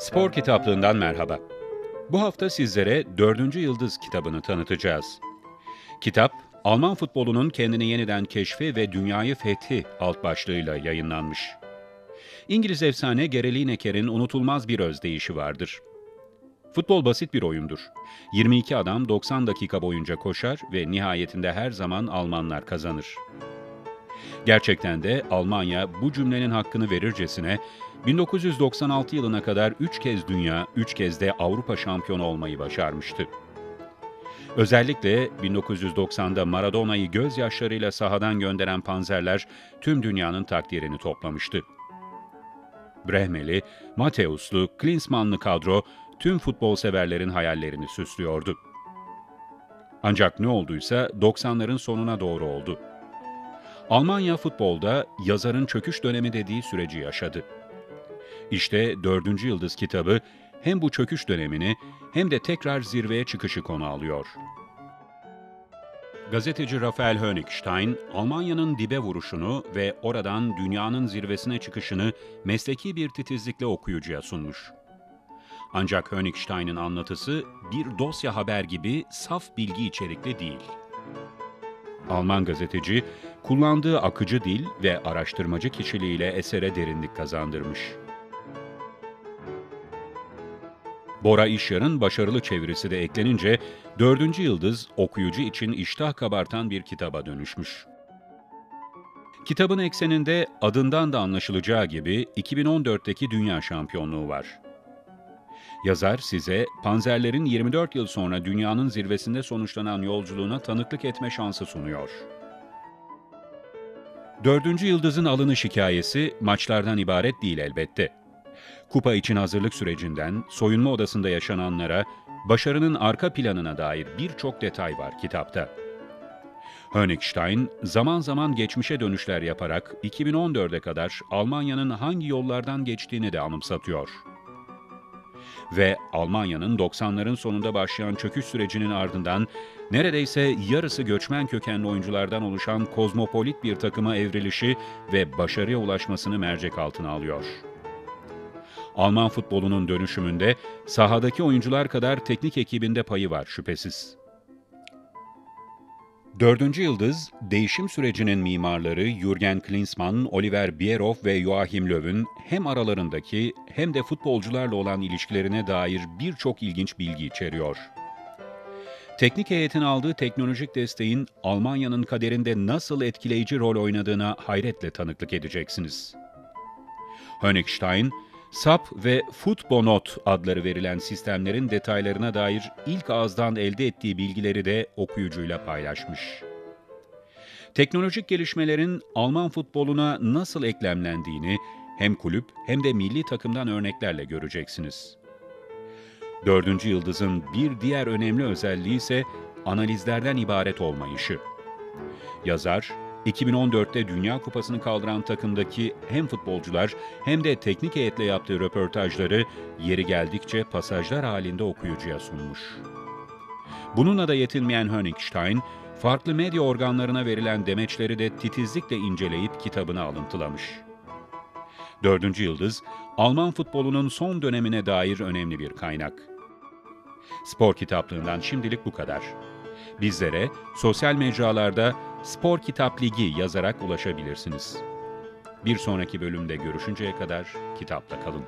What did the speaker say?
Spor kitaplığından merhaba. Bu hafta sizlere 4. Yıldız kitabını tanıtacağız. Kitap, Alman futbolunun kendini yeniden keşfi ve dünyayı fethi alt başlığıyla yayınlanmış. İngiliz efsane Gary Lineker'in unutulmaz bir özdeyişi vardır. Futbol basit bir oyundur. 22 adam 90 dakika boyunca koşar ve nihayetinde her zaman Almanlar kazanır. Gerçekten de Almanya bu cümlenin hakkını verircesine 1996 yılına kadar 3 kez dünya, 3 kez de Avrupa şampiyonu olmayı başarmıştı. Özellikle 1990'da Maradona'yı gözyaşlarıyla sahadan gönderen Panzerler tüm dünyanın takdirini toplamıştı. Brehmeli, Mateuslu, Klinsmannlı kadro tüm futbol severlerin hayallerini süslüyordu. Ancak ne olduysa 90'ların sonuna doğru oldu. Almanya futbolda yazarın çöküş dönemi dediği süreci yaşadı. İşte 4. Yıldız kitabı hem bu çöküş dönemini hem de tekrar zirveye çıkışı konu alıyor. Gazeteci Rafael Honigstein, Almanya'nın dibe vuruşunu ve oradan dünyanın zirvesine çıkışını mesleki bir titizlikle okuyucuya sunmuş. Ancak Honigstein'in anlatısı bir dosya haber gibi saf bilgi içerikli değil. Alman gazeteci, kullandığı akıcı dil ve araştırmacı kişiliğiyle esere derinlik kazandırmış. Bora İşyar'ın başarılı çevirisi de eklenince dördüncü yıldız okuyucu için iştah kabartan bir kitaba dönüşmüş. Kitabın ekseninde adından da anlaşılacağı gibi 2014'teki dünya şampiyonluğu var. Yazar size panzerlerin 24 yıl sonra dünyanın zirvesinde sonuçlanan yolculuğuna tanıklık etme şansı sunuyor. Dördüncü yıldızın alınış hikayesi maçlardan ibaret değil elbette. Kupa için hazırlık sürecinden, soyunma odasında yaşananlara, başarının arka planına dair birçok detay var kitapta. Honigstein, zaman zaman geçmişe dönüşler yaparak 2014'e kadar Almanya'nın hangi yollardan geçtiğini de anımsatıyor. Ve Almanya'nın 90'ların sonunda başlayan çöküş sürecinin ardından neredeyse yarısı göçmen kökenli oyunculardan oluşan kozmopolit bir takıma evrilişi ve başarıya ulaşmasını mercek altına alıyor. Alman futbolunun dönüşümünde sahadaki oyuncular kadar teknik ekibinde payı var şüphesiz. Dördüncü yıldız, değişim sürecinin mimarları Jürgen Klinsmann, Oliver Bierhoff ve Joachim Löw'ün hem aralarındaki hem de futbolcularla olan ilişkilerine dair birçok ilginç bilgi içeriyor. Teknik heyetin aldığı teknolojik desteğin Almanya'nın kaderinde nasıl etkileyici rol oynadığına hayretle tanıklık edeceksiniz. Honigstein, SAP ve Footbonot adları verilen sistemlerin detaylarına dair ilk ağızdan elde ettiği bilgileri de okuyucuyla paylaşmış. Teknolojik gelişmelerin Alman futboluna nasıl eklemlendiğini hem kulüp hem de milli takımdan örneklerle göreceksiniz. Dördüncü yıldızın bir diğer önemli özelliği ise analizlerden ibaret olmayışı. Yazar, 2014'te Dünya Kupası'nı kaldıran takımdaki hem futbolcular hem de teknik heyetle yaptığı röportajları yeri geldikçe pasajlar halinde okuyucuya sunmuş. Bununla da yetinmeyen Honigstein, farklı medya organlarına verilen demeçleri de titizlikle inceleyip kitabına alıntılamış. Dördüncü Yıldız, Alman futbolunun son dönemine dair önemli bir kaynak. Spor kitaplığından şimdilik bu kadar. Bizlere sosyal mecralarda Spor Kitap Ligi yazarak ulaşabilirsiniz. Bir sonraki bölümde görüşünceye kadar kitapta kalın.